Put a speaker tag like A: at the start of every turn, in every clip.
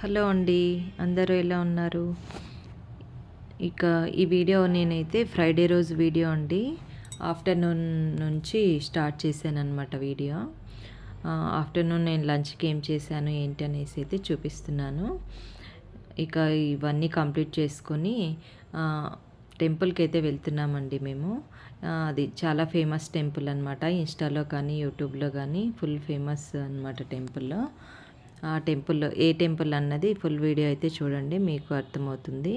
A: Hello అండి అందరూ ఎలా ఉన్నారు? ఇక ఈ వీడియో నేనైతే ఫ్రైడే రోజు వీడియో అండి. ఆఫ్టర్నూన్ నుంచి స్టార్ట్ చేశాను అనమాట వీడియో ఆఫ్టర్నూన్ నేను లంచ్కి ఏం చేశాను ఏంటి అనేసి అయితే చూపిస్తున్నాను. ఇక ఇవన్నీ కంప్లీట్ చేసుకొని టెంపుల్కి అయితే వెళ్తున్నామండి మేము. అది చాలా ఫేమస్ టెంపుల్ అనమాట ఇన్స్టాలో కానీ యూట్యూబ్లో కానీ ఫుల్ ఫేమస్ అనమాట టెంపుల్లో ఆ టెంపుల్లో ఏ టెంపుల్ అన్నది ఫుల్ వీడియో అయితే చూడండి మీకు అర్థమవుతుంది.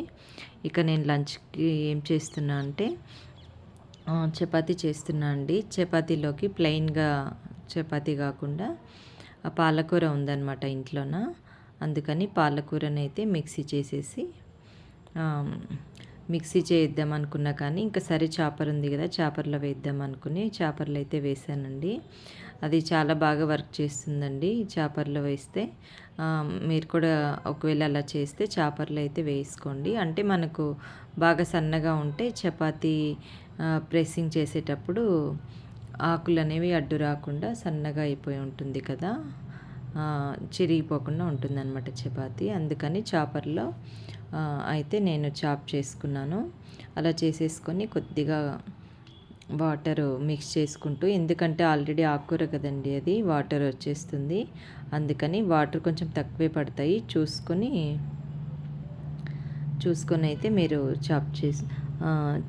A: ఇక నేను లంచ్కి ఏం చేస్తున్నా అంటే చపాతీ చేస్తున్నా అండి. చపాతీలోకి ప్లెయిన్గా చపాతీ కాకుండా పాలకూర ఉందన్నమాట ఇంట్లోన. అందుకని పాలకూరనైతే మిక్సీ చేసేసి మిక్సీ చేద్దాం అనుకున్నా కానీ ఇంకా సరే చాపర్ ఉంది కదా చాపర్లో వేద్దాం అనుకుని చాపర్లో అయితే వేసానండి. అది చాలా బాగా వర్క్ చేస్తుందండి చాపర్లో వేస్తే. మీరు కూడా ఒకవేళ అలా చేస్తే చాపర్లో అయితే వేసుకోండి. అంటే మనకు బాగా సన్నగా ఉంటే చపాతీ ప్రెస్సింగ్ చేసేటప్పుడు ఆకులు అనేవి అడ్డు రాకుండా సన్నగా అయిపోయి ఉంటుంది కదా. చిరిగిపోకుండా ఉంటుందన్నమాట చపాతి. అందుకని చాపర్లో అయితే నేను చాప్ చేసుకున్నాను. అలా చేసేసుకొని కొద్దిగా వాటర్ మిక్స్ చేసుకుంటూ ఎందుకంటే ఆల్రెడీ ఆకుకూర కదండి అది వాటర్ వచ్చేస్తుంది. అందుకని వాటర్ కొంచెం తక్కువే పడతాయి. చూసుకొని చూసుకొని అయితే మీరు చాప్ చేసి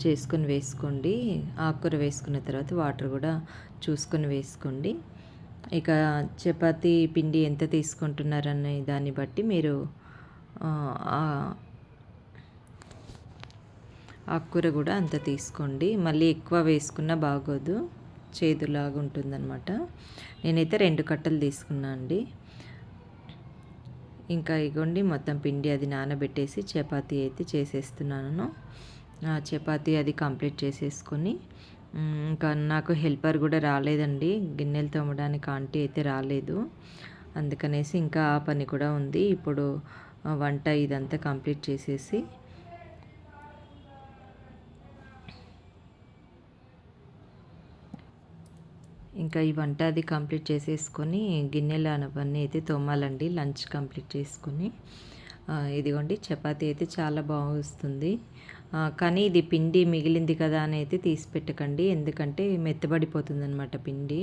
A: చేసుకొని వేసుకోండి. ఆకుకూర వేసుకున్న తర్వాత వాటర్ కూడా చూసుకొని వేసుకోండి. ఇక చపాతీ పిండి ఎంత తీసుకుంటున్నారనే దాన్ని బట్టి మీరు ఆకుకూర కూడా అంత తీసుకోండి. మళ్ళీ ఎక్కువ వేసుకున్నా బాగోదు. చేదులాగా ఉంటుందన్నమాట. నేనైతే రెండు కట్టలు తీసుకున్నా అండి. ఇంకా ఇగోండి మొత్తం పిండి అది నానబెట్టేసి చపాతీ అయితే చేసేస్తున్నాను. చపాతీ అది కంప్లీట్ చేసేసుకొని ఇంకా నాకు హెల్పర్ కూడా రాలేదండి. గిన్నెలు తోమడానికి ఆంటీ అయితే రాలేదు. అందుకనేసి ఇంకా ఆ పని కూడా ఉంది. ఇప్పుడు వంట ఇదంతా కంప్లీట్ చేసేసి ఇంకా ఈ వంట అది కంప్లీట్ చేసేసుకొని గిన్నెలు అవన్నీ అయితే తోమాలండి. లంచ్ కంప్లీట్ చేసుకొని. ఇదిగోండి చపాతీ అయితే చాలా బాగుస్తుంది కానీ ఇది పిండి మిగిలింది కదా అని అయితే తీసి పెట్టకండి. ఎందుకంటే మెత్తబడిపోతుంది అనమాట పిండి.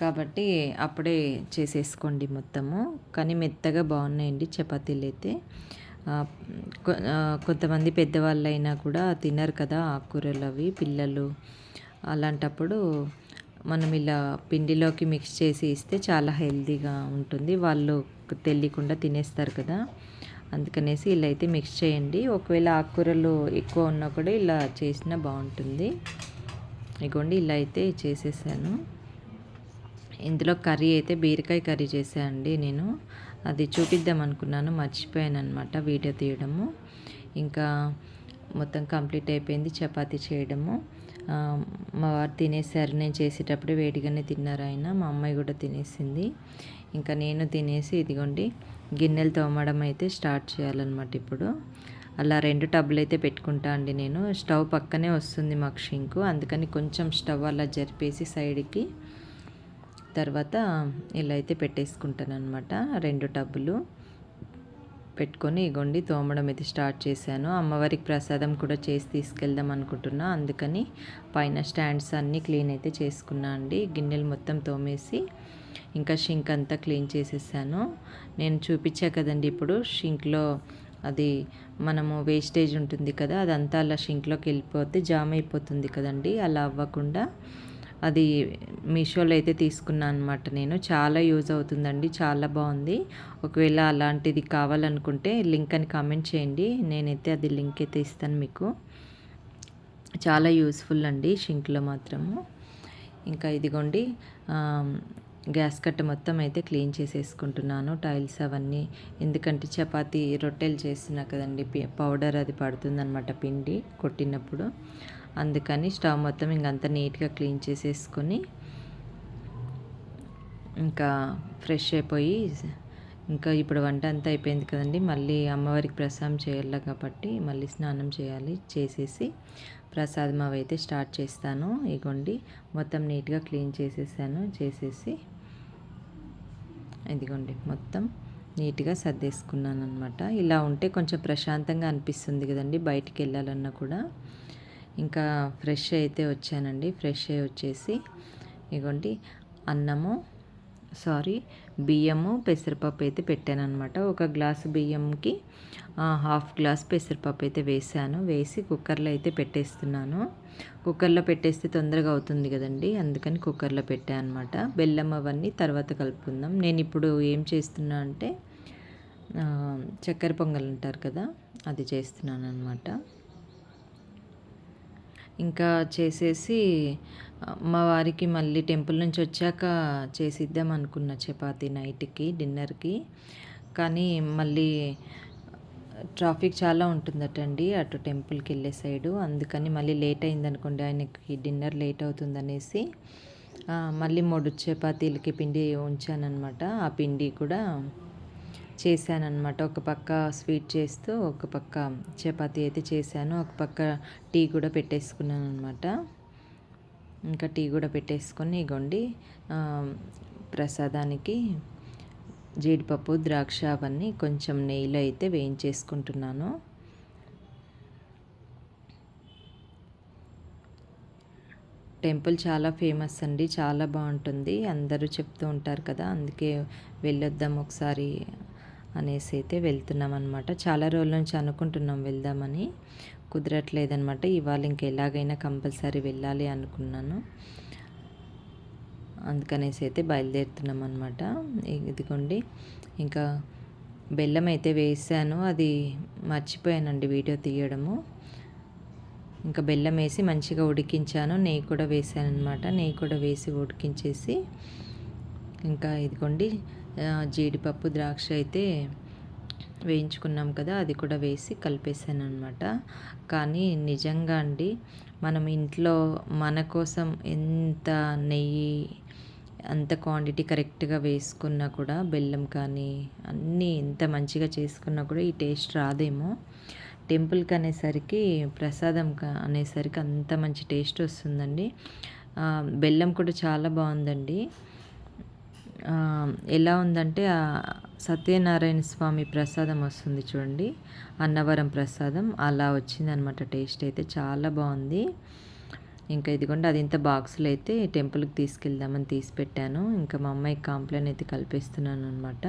A: కాబట్టి అప్పుడే చేసేసుకోండి మొత్తము. కానీ మెత్తగా బాగున్నాయండి చపాతీలు అయితే. కొంతమంది పెద్దవాళ్ళు అయినా కూడా తినరు కదా ఆకుకూరలు అవి పిల్లలు. అలాంటప్పుడు మనం ఇలా పిండిలోకి మిక్స్ చేసి ఇస్తే చాలా హెల్తీగా ఉంటుంది. వాళ్ళు తెలియకుండా తినేస్తారు కదా. అందుకనేసి ఇలా అయితే మిక్స్ చేయండి. ఒకవేళ ఆకుకూరలు ఎక్కువ ఉన్నా కూడా ఇలా చేసినా బాగుంటుంది. ఇగోండి ఇలా అయితే చేసేసాను. ఇందులో కర్రీ అయితే బీరకాయ కర్రీ చేసానండి నేను. అది చూపిద్దాం అనుకున్నాను మర్చిపోయాను అనమాట వీడియో తీయడము. ఇంకా మొత్తం కంప్లీట్ అయిపోయింది చపాతీ చేయడము. మా వారు తినేసారు నేను చేసేటప్పుడు వేడిగానే తిన్నారు ఆయన. మా అమ్మాయి కూడా తినేసింది. ఇంకా నేను తినేసి ఇదిగోండి గిన్నెలు తోమడం అయితే స్టార్ట్ చేయాలన్నమాట ఇప్పుడు. అలా రెండు టబ్బులు అయితే పెట్టుకుంటా అండి నేను. స్టవ్ పక్కనే వస్తుంది మాకు షింకు. అందుకని కొంచెం స్టవ్ అలా జరిపేసి సైడ్కి తర్వాత ఇలా అయితే పెట్టేసుకుంటాను అనమాట రెండు టబ్బులు. పెట్టుకొని ఇగోండి తోమడం అయితే స్టార్ట్ చేశాను. అమ్మవారికి ప్రసాదం కూడా చేసి తీసుకెళ్దాం అనుకుంటున్నా. అందుకని పైన స్టాండ్స్ అన్నీ క్లీన్ అయితే చేసుకున్నా అండి. గిన్నెలు మొత్తం తోమేసి ఇంకా షింక్ అంతా క్లీన్ చేసేసాను. నేను చూపించా కదండి ఇప్పుడు షింక్లో అది మనము వేస్టేజ్ ఉంటుంది కదా అదంతా అలా షింక్లోకి వెళ్ళిపోతే జామ్ అయిపోతుంది కదండి. అలా అవ్వకుండా అది మీషోలో అయితే తీసుకున్నాను అనమాట నేను. చాలా యూజ్ అవుతుందండి చాలా బాగుంది. ఒకవేళ అలాంటిది కావాలనుకుంటే లింక్ అని కామెంట్ చేయండి. నేనైతే అది లింక్ అయితే ఇస్తాను మీకు. చాలా యూస్ఫుల్ అండి షింక్లో మాత్రము. ఇంకా ఇదిగోండి గ్యాస్ కట్ట మొత్తం అయితే క్లీన్ చేసేసుకుంటున్నాను టైల్స్ అవన్నీ. ఎందుకంటే చపాతి రొట్టెలు చేస్తున్నా కదండి పౌడర్ అది పడుతుందనమాట పిండి కొట్టినప్పుడు. అందుకని స్టవ్ మొత్తం ఇంకంతా నీట్గా క్లీన్ చేసేసుకొని ఇంకా ఫ్రెష్ అయిపోయి ఇంకా ఇప్పుడు వంట అంతా అయిపోయింది కదండి. మళ్ళీ అమ్మవారికి ప్రసాదం చేయాలి కాబట్టి మళ్ళీ స్నానం చేయాలి. చేసేసి ప్రసాదం అవి అయితే స్టార్ట్ చేస్తాను. ఇగోండి మొత్తం నీట్గా క్లీన్ చేసేసాను. చేసేసి ఇదిగోండి మొత్తం నీట్గా సర్దేసుకున్నాను అనమాట ఇలా ఉంటే కొంచెం ప్రశాంతంగా అనిపిస్తుంది కదండి బయటికి వెళ్ళాలన్నా కూడా. ఇంకా ఫ్రెష్ అయితే వచ్చానండి. ఫ్రెష్ అయ్యి వచ్చేసి ఇగోండి అన్నము సారీ బియ్యము పెసరపప్పు అయితే పెట్టాను అనమాట ఒక గ్లాసు బియ్యంకి హాఫ్ గ్లాస్ పెసరపప్పు అయితే వేసాను. వేసి కుక్కర్లో అయితే పెట్టేస్తున్నాను. కుక్కర్లో పెట్టేస్తే తొందరగా అవుతుంది కదండి. అందుకని కుక్కర్లో పెట్టాను అనమాట బెల్లం అవన్నీ తర్వాత కలుపుకుందాం. నేను ఇప్పుడు ఏం చేస్తున్నా అంటే చక్కెర పొంగల్ అంటారు కదా అది చేస్తున్నాను అనమాట ఇంకా చేసేసి మా వారికి మళ్ళీ టెంపుల్ నుంచి వచ్చాక చేసిద్దాం అనుకున్న చపాతీ నైట్కి డిన్నర్కి. కానీ మళ్ళీ ట్రాఫిక్ చాలా ఉంటుందటండి అటు టెంపుల్కి వెళ్ళే సైడు. అందుకని మళ్ళీ లేట్ అయిందనుకోండి ఆయనకి డిన్నర్ లేట్ అవుతుందనేసి మళ్ళీ మూడు చపాతీలకి పిండి ఉంచానన్నమాట. ఆ పిండి కూడా చేశానన్నమాట. ఒక పక్క స్వీట్ చేస్తూ ఒక పక్క చపాతి అయితే చేశాను. ఒక పక్క టీ కూడా పెట్టేసుకున్నాను అనమాట ఇంకా టీ కూడా పెట్టేసుకొని ఇగోండి ప్రసాదానికి జీడిపప్పు ద్రాక్ష అవన్నీ కొంచెం నెయ్యిలో అయితే వేయించేసుకుంటున్నాను. టెంపుల్ చాలా ఫేమస్ అండి. చాలా బాగుంటుంది. అందరూ చెప్తూ ఉంటారు కదా అందుకే వెళ్ళొద్దాం ఒకసారి అనేసి అయితే వెళ్తున్నాం అనమాట చాలా రోజుల నుంచి అనుకుంటున్నాం వెళ్దామని. కుదరట్లేదనమాట ఇవాళ ఇంకెలాగైనా కంపల్సరీ వెళ్ళాలి అనుకున్నాను. అందుకనేసి అయితే బయలుదేరుతున్నాం అనమాట ఇదిగోండి ఇంకా బెల్లం అయితే వేసాను. అది మర్చిపోయానండి వీడియో తీయడము. ఇంకా బెల్లం వేసి మంచిగా ఉడికించాను. నెయ్యి కూడా వేసాను అనమాట నెయ్యి కూడా వేసి ఉడికించేసి ఇంకా ఇదిగోండి జీడిపప్పు ద్రాక్ష అయితే వేయించుకున్నాం కదా అది కూడా వేసి కలిపేసాను అనమాట కానీ నిజంగా అండి మనం ఇంట్లో మన కోసం ఎంత నెయ్యి అంత క్వాంటిటీ కరెక్ట్గా వేసుకున్నా కూడా బెల్లం కానీ అన్నీ ఎంత మంచిగా చేసుకున్నా కూడా ఈ టేస్ట్ రాదేమో. టెంపుల్కి అనేసరికి ప్రసాదం అనేసరికి అంత మంచి టేస్ట్ వస్తుందండి. బెల్లం కూడా చాలా బాగుందండి. ఎలా ఉందంటే సత్యనారాయణ స్వామి ప్రసాదం వస్తుంది చూడండి. అన్నవరం ప్రసాదం. అలా వచ్చిందనమాట టేస్ట్ అయితే చాలా బాగుంది. ఇంకా ఇదిగోండి అది ఇంత బాక్సులు అయితే టెంపుల్కి తీసుకెళ్దామని తీసి పెట్టాను. ఇంకా మా అమ్మాయి కాంప్లైన్ అయితే కలిపేస్తున్నాను అనమాట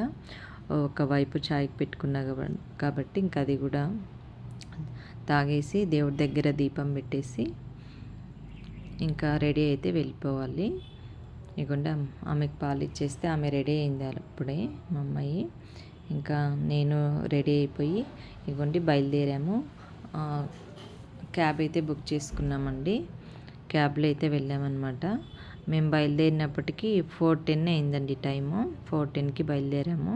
A: ఒకవైపు చాయ్కి పెట్టుకున్నా కాబట్టి ఇంకా అది కూడా తాగేసి దేవుడి దగ్గర దీపం పెట్టేసి ఇంకా రెడీ అయితే వెళ్ళిపోవాలి. ఇకుండా ఆమెకు పాలు ఇచ్చేస్తే ఆమె రెడీ అయింది అప్పుడే మా అమ్మాయి. ఇంకా నేను రెడీ అయిపోయి ఇగోండి బయలుదేరాము. క్యాబ్ అయితే బుక్ చేసుకున్నామండి. క్యాబ్లో అయితే వెళ్ళామన్నమాట. మేము బయలుదేరినప్పటికీ ఫోర్ టెన్ అయిందండి టైము. ఫోర్ టెన్కి బయలుదేరాము.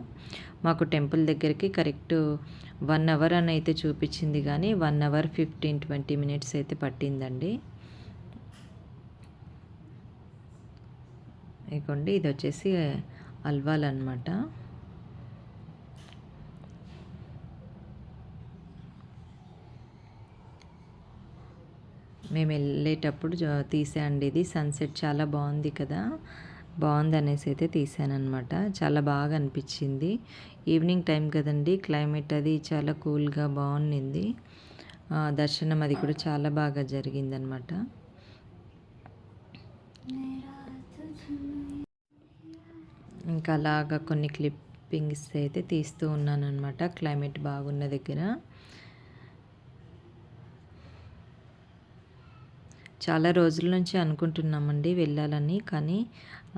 A: మాకు టెంపుల్ దగ్గరికి కరెక్ట్ వన్ అవర్ అని అయితే చూపించింది కానీ one hour fifteen twenty minutes అయితే పట్టిందండి. ఇదిగోండి ఇది వచ్చేసి అల్వాలన్నమాట మేము వెళ్ళేటప్పుడు తీసాండి ఇది. సన్సెట్ చాలా బాగుంది కదా. బాగుంది అనేసి అయితే తీసానమాట చాలా బాగా అనిపించింది. ఈవినింగ్ టైం కదండి. క్లైమేట్ అది చాలా కూల్గా బాగుండింది. దర్శనం అది కూడా చాలా బాగా జరిగిందనమాట ఇంకా అలాగా కొన్ని క్లిప్పింగ్స్ అయితే తీస్తూ ఉన్నాను అనమాట క్లైమేట్ బాగున్న దగ్గర. చాలా రోజుల నుంచి అనుకుంటున్నామండి వెళ్ళాలని కానీ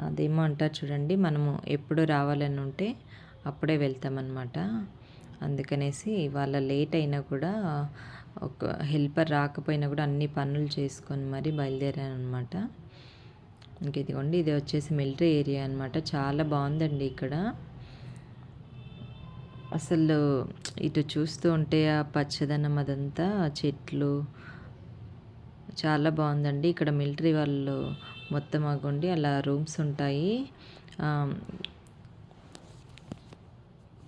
A: అదేమో అంటారు చూడండి మనము ఎప్పుడు రావాలని ఉంటే అప్పుడే వెళ్తామన్నమాట. అందుకనేసి వాళ్ళ లేట్ అయినా కూడా ఒక హెల్పర్ రాకపోయినా కూడా అన్ని పనులు చేసుకొని మరీ బయలుదేరాను అనమాట ఇంక ఇదిగోండి ఇది వచ్చేసి మిలిటరీ ఏరియా అనమాట చాలా బాగుందండి ఇక్కడ. అసలు ఇటు చూస్తూ ఉంటే ఆ పచ్చదనం అదంతా చెట్లు చాలా బాగుందండి. ఇక్కడ మిలిటరీ వాళ్ళు మొత్తం అగండి అలా రూమ్స్ ఉంటాయి.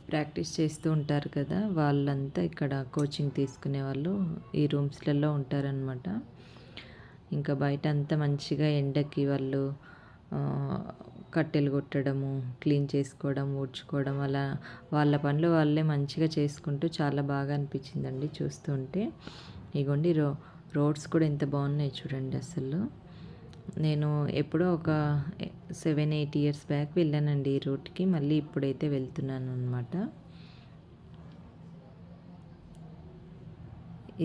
A: ప్రాక్టీస్ చేస్తూ ఉంటారు కదా వాళ్ళంతా ఇక్కడ కోచింగ్ తీసుకునే వాళ్ళు ఈ రూమ్స్లలో ఉంటారనమాట ఇంకా బయట అంతా మంచిగా ఎండకి వాళ్ళు కట్టెలు కొట్టడము క్లీన్ చేసుకోవడం ఊడ్చుకోవడం అలా వాళ్ళ పనులు వాళ్ళే మంచిగా చేసుకుంటూ చాలా బాగా అనిపించిందండి చూస్తుంటే ఇగోండి రో రోడ్స్ కూడా ఎంత బాగున్నాయి చూడండి అసలు. నేను ఎప్పుడో ఒక సెవెన్ ఎయిట్ ఇయర్స్ బ్యాక్ వెళ్ళానండి ఈ రూట్కి మళ్ళీ ఇప్పుడైతే వెళ్తున్నాను అనమాట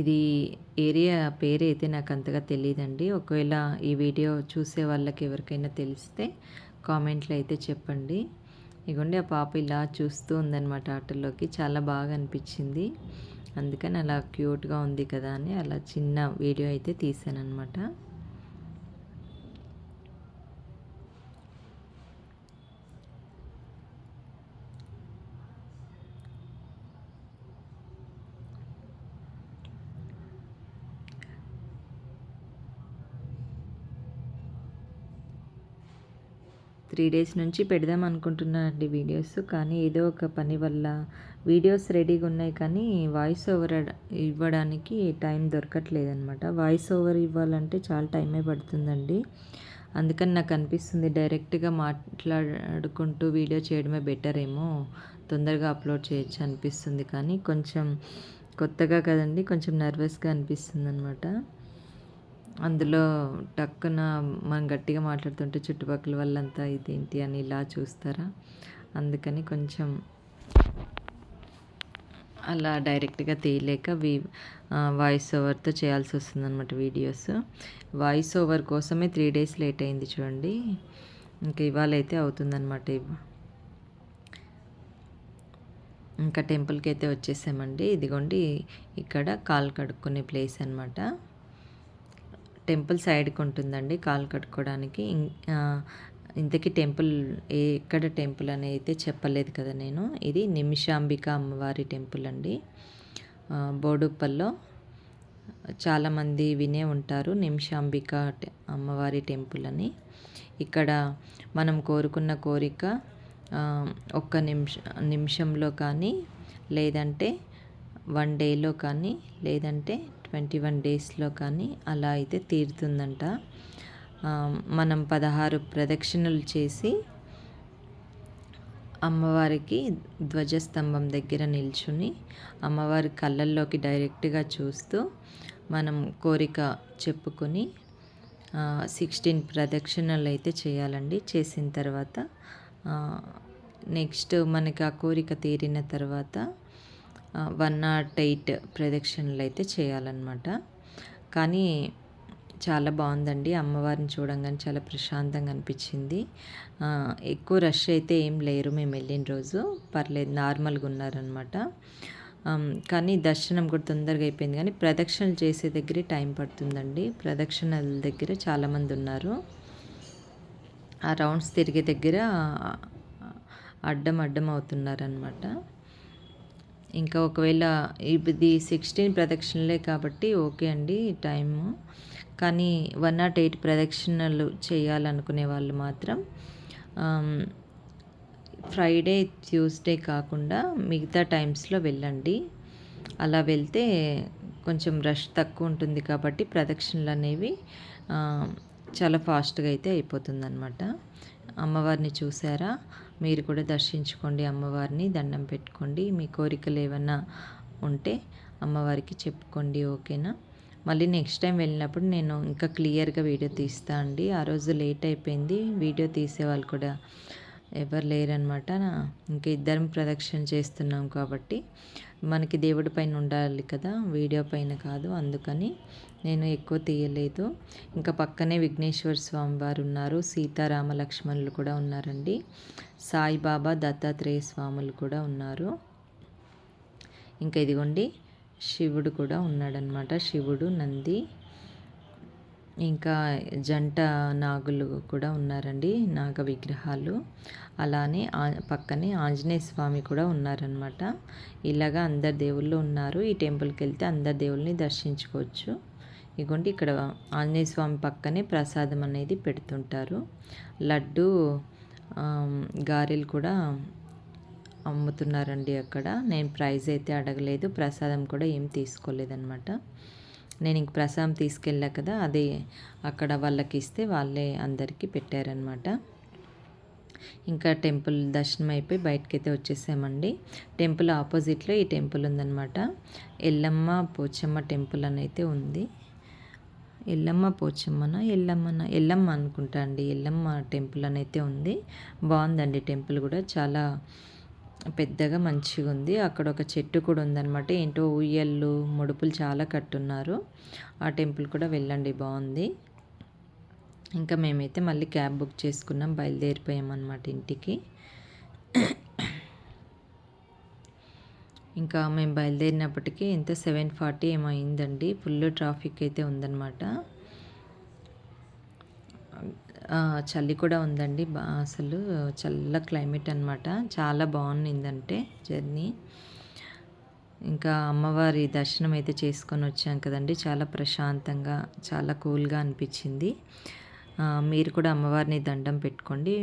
A: ఇది ఏరియా పేరు అయితే నాకు అంతగా తెలియదండి ఒకవేళ ఈ వీడియో చూసే వాళ్ళకి ఎవరికైనా తెలిస్తే కామెంట్లో అయితే చెప్పండి. ఇగోండి ఆ పాప ఇలా చూస్తూ ఉందన్నమాట ఆటల్లోకి చాలా బాగా అనిపించింది. అందుకని అలా క్యూట్గా ఉంది కదా అని అలా చిన్న వీడియో అయితే తీసాను త్రీ డేస్ నుంచి పెడదాం అనుకుంటున్నానండి వీడియోస్. కానీ ఏదో ఒక పని వల్ల వీడియోస్ రెడీగా ఉన్నాయి కానీ వాయిస్ ఓవర్ ఇవ్వడానికి టైం దొరకట్లేదు అనమాట వాయిస్ ఓవర్ ఇవ్వాలంటే చాలా టైమే పడుతుందండి. అందుకని నాకు అనిపిస్తుంది డైరెక్ట్గా మాట్లాడుకుంటూ వీడియో చేయడమే బెటర్ ఏమో. తొందరగా అప్లోడ్ చేయొచ్చు అనిపిస్తుంది కానీ కొంచెం కొత్తగా కదండి కొంచెం నర్వస్గా అనిపిస్తుంది అనమాట అందులో టక్కున మనం గట్టిగా మాట్లాడుతుంటే చుట్టుపక్కల వాళ్ళంతా ఇదేంటి అని ఇలా చూస్తారా? అందుకని కొంచెం అలా డైరెక్ట్గా తీయలేక వి వాయిస్ ఓవర్తో చేయాల్సి వస్తుందన్నమాట వీడియోస్. వాయిస్ ఓవర్ కోసమే త్రీ డేస్ లేట్ అయింది చూడండి. ఇంకా ఇవాళ అయితే అవుతుందన్నమాట ఇంకా టెంపుల్కి అయితే వచ్చేసామండి. ఇదిగోండి ఇక్కడ కాలు కడుక్కునే ప్లేస్ అనమాట టెంపుల్ సైడ్కి ఉంటుందండి కాలు కట్టుకోవడానికి. ఇంతకీ టెంపుల్ ఏ ఎక్కడ టెంపుల్ అని అయితే చెప్పలేదు కదా నేను. ఇది నిమిషాంబిక అమ్మవారి టెంపుల్ అండి. బోడుప్పల్లో చాలామంది వినే ఉంటారు నిమిషాంబిక అమ్మవారి టెంపుల్ అని. ఇక్కడ మనం కోరుకున్న కోరిక ఒక్క నిమిష నిమిషంలో కానీ లేదంటే వన్ డేలో కానీ లేదంటే ట్వంటీ వన్ డేస్లో కానీ అలా అయితే తీరుతుందంట. మనం పదహారు ప్రదక్షిణలు చేసి అమ్మవారికి ధ్వజస్తంభం దగ్గర నిల్చుని అమ్మవారి కళ్ళల్లోకి డైరెక్ట్గా చూస్తూ మనం కోరిక చెప్పుకొని సిక్స్టీన్ ప్రదక్షిణలు అయితే చేయాలండి. చేసిన తర్వాత నెక్స్ట్ మనకి ఆ కోరిక తీరిన తర్వాత వన్ నాట్ ఎయిట్ ప్రదక్షిణలు అయితే చేయాలన్నమాట. కానీ చాలా బాగుందండి. అమ్మవారిని చూడంగానే చాలా ప్రశాంతంగా అనిపించింది. ఎక్కువ రష్ అయితే ఏం లేరు మేము వెళ్ళిన రోజు. పర్లేదు నార్మల్గా ఉన్నారనమాట కానీ దర్శనం కూడా తొందరగా అయిపోయింది. కానీ ప్రదక్షిణలు చేసే దగ్గరే టైం పడుతుందండి. ప్రదక్షిణల దగ్గర చాలామంది ఉన్నారు. ఆ రౌండ్స్ తిరిగే దగ్గర అడ్డం అడ్డం అవుతున్నారనమాట ఇంకా ఒకవేళ ఇది సిక్స్టీన్ ప్రదక్షిణలే కాబట్టి ఓకే అండి టైము. కానీ వన్ నాట్ ఎయిట్ ప్రదక్షిణలు చేయాలనుకునే వాళ్ళు మాత్రం ఫ్రైడే ట్యూస్డే కాకుండా మిగతా టైమ్స్లో వెళ్ళండి. అలా వెళ్తే కొంచెం రష్ తక్కువ ఉంటుంది కాబట్టి ప్రదక్షిణలు అనేవి చాలా ఫాస్ట్గా అయితే అయిపోతుందనమాట అమ్మవారిని చూసారా? మీరు కూడా దర్శించుకోండి అమ్మవారిని దండం పెట్టుకోండి. మీ కోరికలు ఏమన్నా ఉంటే అమ్మవారికి చెప్పుకోండి ఓకేనా? మళ్ళీ నెక్స్ట్ టైం వెళ్ళినప్పుడు నేను ఇంకా క్లియర్గా వీడియో తీస్తా అండి. ఆ రోజు లేట్ అయిపోయింది. వీడియో తీసేవాళ్ళు కూడా ఎవరు లేరనమాట ఇంకా ఇద్దరం ప్రదక్షిణ చేస్తున్నాం కాబట్టి మనకి దేవుడి పైన ఉండాలి కదా వీడియో పైన కాదు. అందుకని నేను ఎక్కువ తీయలేదు. ఇంకా పక్కనే విఘ్నేశ్వర స్వామి వారు ఉన్నారు. సీతారామ లక్ష్మణులు కూడా ఉన్నారండి. సాయిబాబా దత్తాత్రేయ స్వాములు కూడా ఉన్నారు. ఇంకా ఇదిగోండి శివుడు కూడా ఉన్నాడనమాట శివుడు నంది ఇంకా జంట నాగులు కూడా ఉన్నారండి. నాగ విగ్రహాలు. అలానే పక్కనే ఆంజనేయ స్వామి కూడా ఉన్నారనమాట ఇలాగా అందరు దేవుళ్ళు ఉన్నారు. ఈ టెంపుల్కి వెళ్తే అందరు దేవుల్ని దర్శించుకోవచ్చు. ఇగోండి ఇక్కడ ఆంజనేయ స్వామి పక్కనే ప్రసాదం అనేది పెడుతుంటారు. లడ్డు గారెలు కూడా అమ్ముతున్నారండి అక్కడ. నేను ప్రైజ్ అయితే అడగలేదు ప్రసాదం కూడా ఏం తీసుకోలేదనమాట నేను ఇంక ప్రసాదం తీసుకెళ్ళా కదా అదే అక్కడ వాళ్ళకి ఇస్తే వాళ్ళే అందరికీ పెట్టారనమాట ఇంకా టెంపుల్ దర్శనం అయిపోయి బయటకైతే వచ్చేసామండి. టెంపుల్ ఆపోజిట్లో ఈ టెంపుల్ ఉందన్నమాట. ఎల్లమ్మ పోచమ్మ టెంపుల్ అని అయితే ఉంది. ఎల్లమ్మ పోచమ్మన? ఎల్లమ్మన? ఎల్లమ్మ అనుకుంటా అండి. ఎల్లమ్మ టెంపుల్ అని అయితే ఉంది. బాగుందండి టెంపుల్ కూడా. చాలా పెద్దగా మంచిగా ఉంది. అక్కడ ఒక చెట్టు కూడా ఉందన్నమాట. ఏంటో ఉయ్యళ్ళు ముడుపులు చాలా కట్టున్నారు. ఆ టెంపుల్ కూడా వెళ్ళండి. బాగుంది. ఇంకా మేమైతే మళ్ళీ క్యాబ్ బుక్ చేసుకున్నాం. బయలుదేరిపోయామన్నమాట ఇంటికి. ఇంకా మేము బయలుదేరినప్పటికీ ఎంత సెవెన్ ఫార్టీ ఏమో అయిందండి. ఫుల్ ట్రాఫిక్ అయితే ఉందన్నమాట. చలి కూడా ఉందండి బా అసలు చల్ల క్లైమేట్ అనమాట చాలా బాగుండిందంటే జర్నీ. ఇంకా అమ్మవారి దర్శనం అయితే చేసుకొని వచ్చాం కదండి. చాలా ప్రశాంతంగా చాలా కూల్గా అనిపించింది. మీరు కూడా అమ్మవారిని దండం పెట్టుకోండి.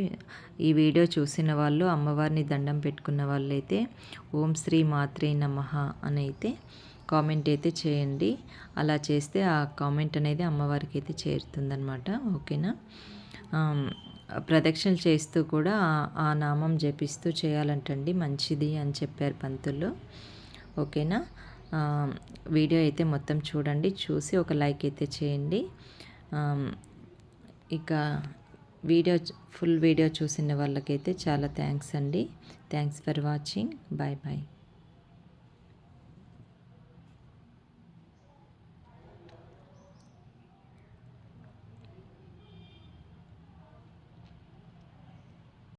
A: ఈ వీడియో చూసిన వాళ్ళు అమ్మవారిని దండం పెట్టుకున్న వాళ్ళైతే ఓం శ్రీ మాత్రే నమ అని అయితే కామెంట్ అయితే చేయండి. అలా చేస్తే ఆ కామెంట్ అనేది అమ్మవారికి అయితే చేరుతుందనమాట ఓకేనా? ప్రదక్షిణలు చేస్తూ కూడా ఆ నామం జపిస్తూ చేయాలంటండి. మంచిది అని చెప్పారు పంతులు. ఓకేనా? వీడియో అయితే మొత్తం చూడండి. చూసి ఒక లైక్ అయితే చేయండి. ఇక వీడియో ఫుల్ వీడియో చూసిన వాళ్ళకైతే చాలా థ్యాంక్స్ అండి. Thanks for watching. Bye bye